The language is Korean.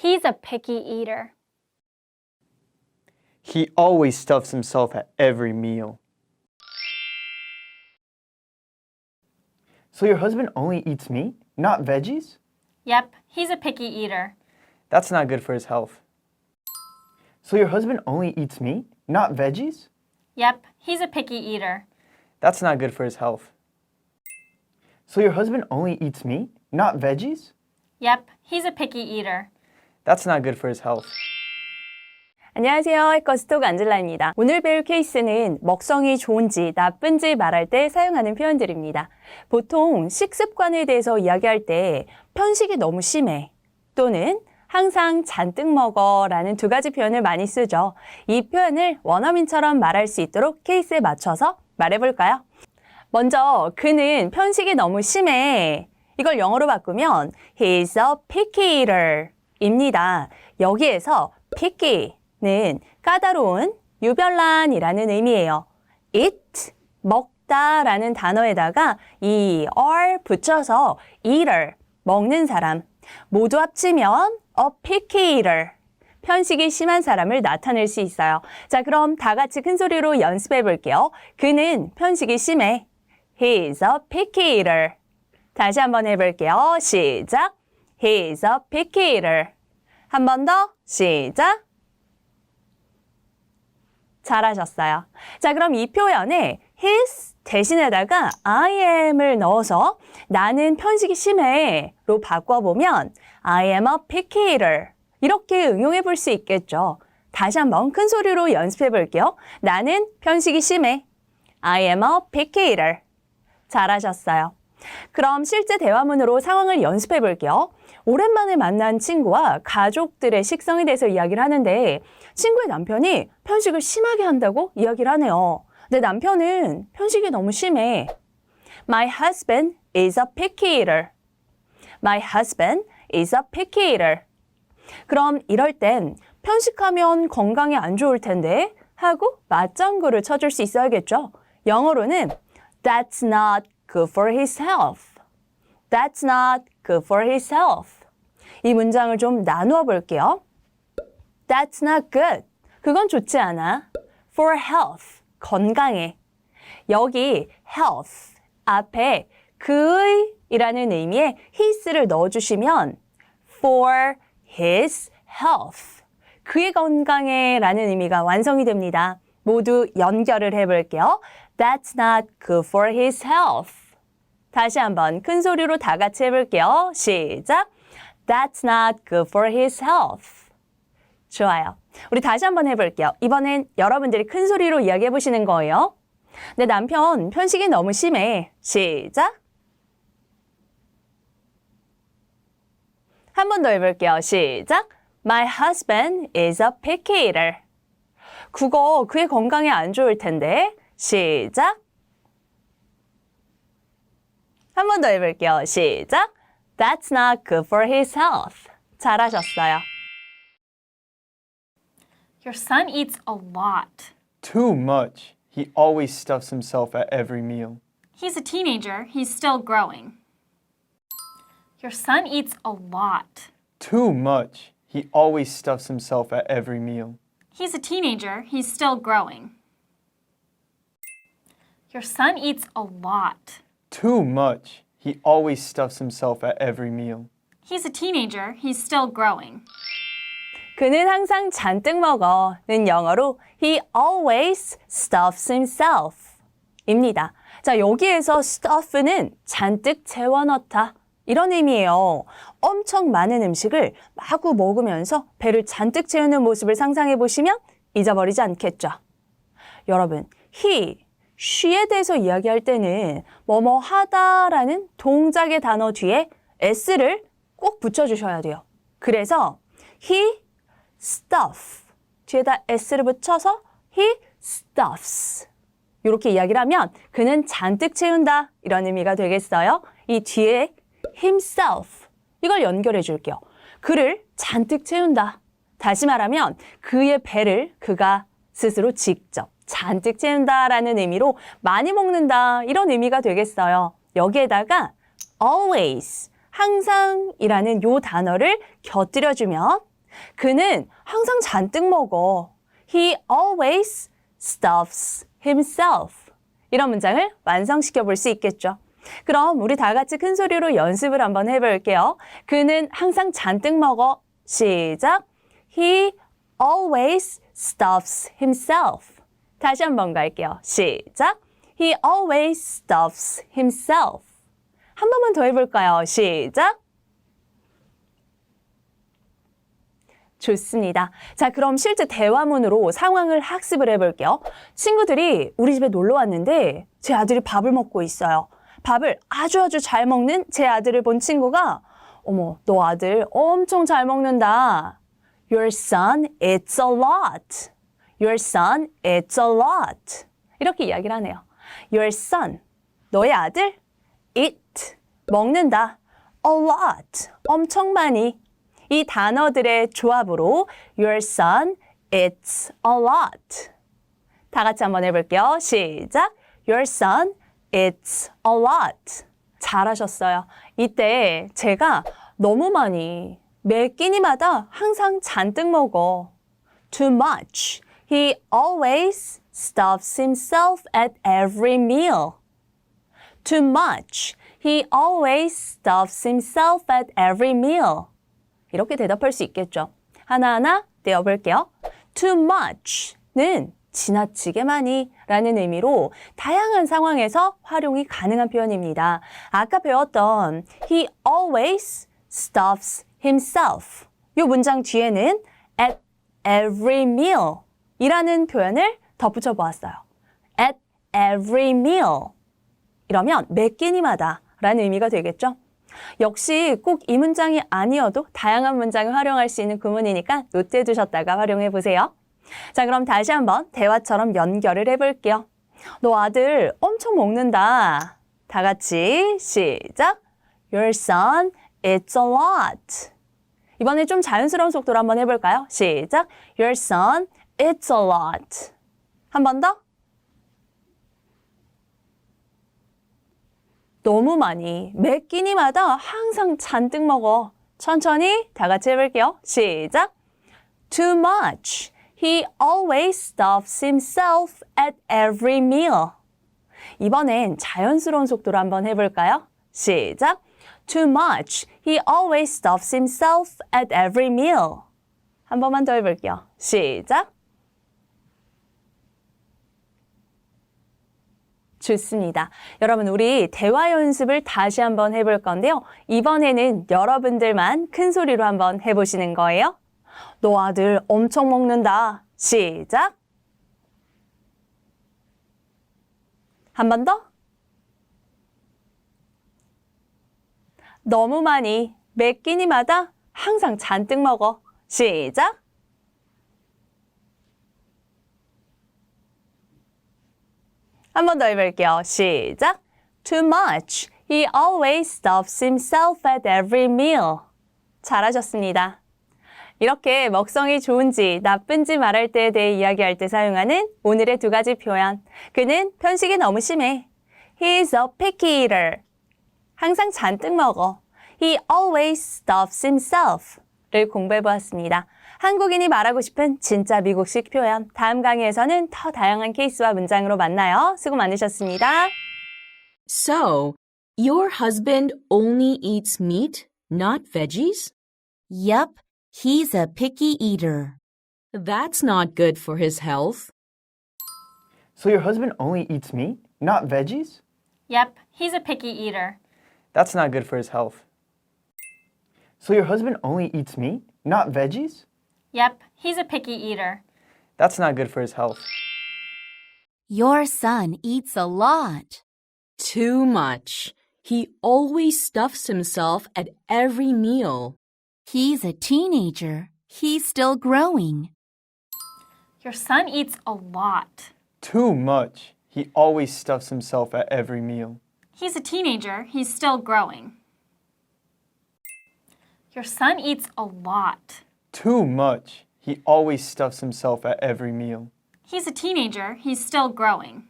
He's a picky eater. He always stuffs himself at every meal. So your husband only eats meat, not veggies? Yep, he's a picky eater. That's not good for his health. So your husband only eats meat, not veggies? Yep, he's a picky eater. That's not good for his health. So your husband only eats meat, not veggies? Yep, he's a picky eater. That's not good for his health. 안녕하세요. 해커스톡 안젤라입니다. 오늘 배울 케이스는 먹성이 좋은지 나쁜지 말할 때 사용하는 표현들입니다. 보통 식습관에 대해서 이야기할 때 편식이 너무 심해 또는 항상 잔뜩 먹어 라는 두 가지 표현을 많이 쓰죠. 이 표현을 원어민처럼 말할 수 있도록 케이스에 맞춰서 말해볼까요? 먼저 그는 편식이 너무 심해. 이걸 영어로 바꾸면 he's a picky eater 입니다. 여기에서 picky는 까다로운, 유별난이라는 의미예요. eat, 먹다 라는 단어에다가 이 r 붙여서 eater, 먹는 사람. 모두 합치면 a picky eater. 편식이 심한 사람을 나타낼 수 있어요. 자, 그럼 다 같이 큰 소리로 연습해 볼게요. 그는 편식이 심해. He's a picky eater. 다시 한번 해볼게요. 시작. He's a picky eater. 한 번 더. 시작. 잘하셨어요. 자, 그럼 이 표현에 his 대신에다가 I am을 넣어서 나는 편식이 심해로 바꿔보면 I am a picky eater. 이렇게 응용해 볼 수 있겠죠. 다시 한번 큰 소리로 연습해 볼게요. 나는 편식이 심해. I am a picky eater. 잘하셨어요. 그럼 실제 대화문으로 상황을 연습해 볼게요. 오랜만에 만난 친구와 가족들의 식성에 대해서 이야기를 하는데 친구의 남편이 편식을 심하게 한다고 이야기를 하네요. 내 남편은 편식이 너무 심해. My husband is a picky eater. My husband is a picky eater. 그럼 이럴 땐 편식하면 건강에 안 좋을 텐데 하고 맞장구를 쳐줄 수 있어야겠죠. 영어로는 That's not good for his health. That's not good for his health. 이 문장을 좀 나누어 볼게요. That's not good. 그건 좋지 않아. For health. 건강에. 여기 health 앞에 그의 이라는 의미의 his를 넣어주시면 for his health. 그의 건강에 라는 의미가 완성이 됩니다. 모두 연결을 해볼게요. That's not good for his health. 다시 한번 큰 소리로 다 같이 해볼게요. 시작. That's not good for his health. 좋아요. 우리 다시 한번 해볼게요. 이번엔 여러분들이 큰 소리로 이야기해 보시는 거예요. 내 남편 편식이 너무 심해. 시작. 한 번 더 해볼게요. 시작. My husband is a picky eater. 국어 그의 건강에 안 좋을 텐데. 시작. 한 번 더 해볼게요. 시작. That's not good for his health. 잘하셨어요. Your son eats a lot. Too much. He always stuffs himself at every meal. He's a teenager. He's still growing. Your son eats a lot. Too much. He always stuffs himself at every meal. He's a teenager. He's still growing. Your son eats a lot. Too much. He always stuffs himself at every meal. He's a teenager. He's still growing. 그는 항상 잔뜩 먹어는 영어로 he always stuffs himself 입니다. 자, 여기에서 stuff는 잔뜩 채워넣다. 이런 의미예요. 엄청 많은 음식을 마구 먹으면서 배를 잔뜩 채우는 모습을 상상해 보시면 잊어버리지 않겠죠. 여러분, he, she에 대해서 이야기할 때는 뭐뭐 하다라는 동작의 단어 뒤에 s를 꼭 붙여주셔야 돼요. 그래서 he stuff 뒤에다 s를 붙여서 he stuffs 이렇게 이야기를 하면 그는 잔뜩 채운다 이런 의미가 되겠어요. 이 뒤에 himself 이걸 연결해 줄게요. 그를 잔뜩 채운다. 다시 말하면 그의 배를 그가 스스로 직접 잔뜩 채운다라는 의미로 많이 먹는다 이런 의미가 되겠어요. 여기에다가 always 항상이라는 요 단어를 곁들여 주면 그는 항상 잔뜩 먹어. He always stuffs himself. 이런 문장을 완성시켜 볼 수 있겠죠. 그럼 우리 다 같이 큰 소리로 연습을 한번 해볼게요. 그는 항상 잔뜩 먹어. 시작. He always stuffs himself. 다시 한번 갈게요. 시작. He always stuffs himself. 한 번만 더 해볼까요? 시작. 좋습니다. 자, 그럼 실제 대화문으로 상황을 학습을 해볼게요. 친구들이 우리 집에 놀러 왔는데 제 아들이 밥을 먹고 있어요. 밥을 아주 아주 잘 먹는 제 아들을 본 친구가 어머, 너 아들 엄청 잘 먹는다. Your son eats a lot. Your son eats a lot. 이렇게 이야기를 하네요. Your son, 너의 아들, eat, 먹는다. A lot, 엄청 많이. 이 단어들의 조합으로 Your son eats a lot. 다 같이 한번 해볼게요. 시작. Your son eats a lot. 잘하셨어요. 이때 제가 너무 많이 매 끼니마다 항상 잔뜩 먹어. Too much. He always stuffs himself at every meal. Too much. He always stuffs himself at every meal. 이렇게 대답할 수 있겠죠. 하나하나 떼어볼게요. Too much는 지나치게 많이 라는 의미로 다양한 상황에서 활용이 가능한 표현입니다. 아까 배웠던 he always stuffs himself. 이 문장 뒤에는 at every meal 이라는 표현을 덧붙여 보았어요. at every meal. 이러면 매 끼니마다 라는 의미가 되겠죠. 역시 꼭 이 문장이 아니어도 다양한 문장을 활용할 수 있는 구문이니까 노트해 두셨다가 활용해 보세요. 자, 그럼 다시 한번 대화처럼 연결을 해볼게요. 너 아들 엄청 먹는다. 다 같이 시작. Your son eats a lot. 이번에 좀 자연스러운 속도로 한번 해볼까요? 시작. Your son eats a lot. 한 번 더. 너무 많이 매 끼니마다 항상 잔뜩 먹어. 천천히 다 같이 해볼게요. 시작. Too much. He always stuffs himself at every meal. 이번엔 자연스러운 속도로 한번 해볼까요? 시작. Too much. He always stuffs himself at every meal. 한 번만 더 해볼게요. 시작. 좋습니다. 여러분, 우리 대화 연습을 다시 한번 해볼 건데요. 이번에는 여러분들만 큰 소리로 한번 해보시는 거예요. 너 아들 엄청 먹는다. 시작. 한 번 더. 너무 많이 매 끼니마다 항상 잔뜩 먹어. 시작. 한 번 더 해볼게요. 시작. Too much. He always stuffs himself at every meal. 잘하셨습니다. 이렇게 먹성이 좋은지 나쁜지 말할 때에 대해 이야기할 때 사용하는 오늘의 두 가지 표현. 그는 편식이 너무 심해. He is a picky eater. 항상 잔뜩 먹어. He always stuffs himself. 를 공부해 보았습니다. 한국인이 말하고 싶은 진짜 미국식 표현. 다음 강의에서는 더 다양한 케이스와 문장으로 만나요. 수고 많으셨습니다. So, your husband only eats meat, not veggies? Yep, he's a picky eater. That's not good for his health. So your husband only eats meat, not veggies? Yep, he's a picky eater. That's not good for his health. So your husband only eats meat, not veggies? Yep, he's a picky eater. That's not good for his health. Your son eats a lot. Too much. He always stuffs himself at every meal. He's a teenager. He's still growing. Your son eats a lot. Too much. He always stuffs himself at every meal. He's a teenager. He's still growing. Your son eats a lot. Too much. He always stuffs himself at every meal. He's a teenager. He's still growing.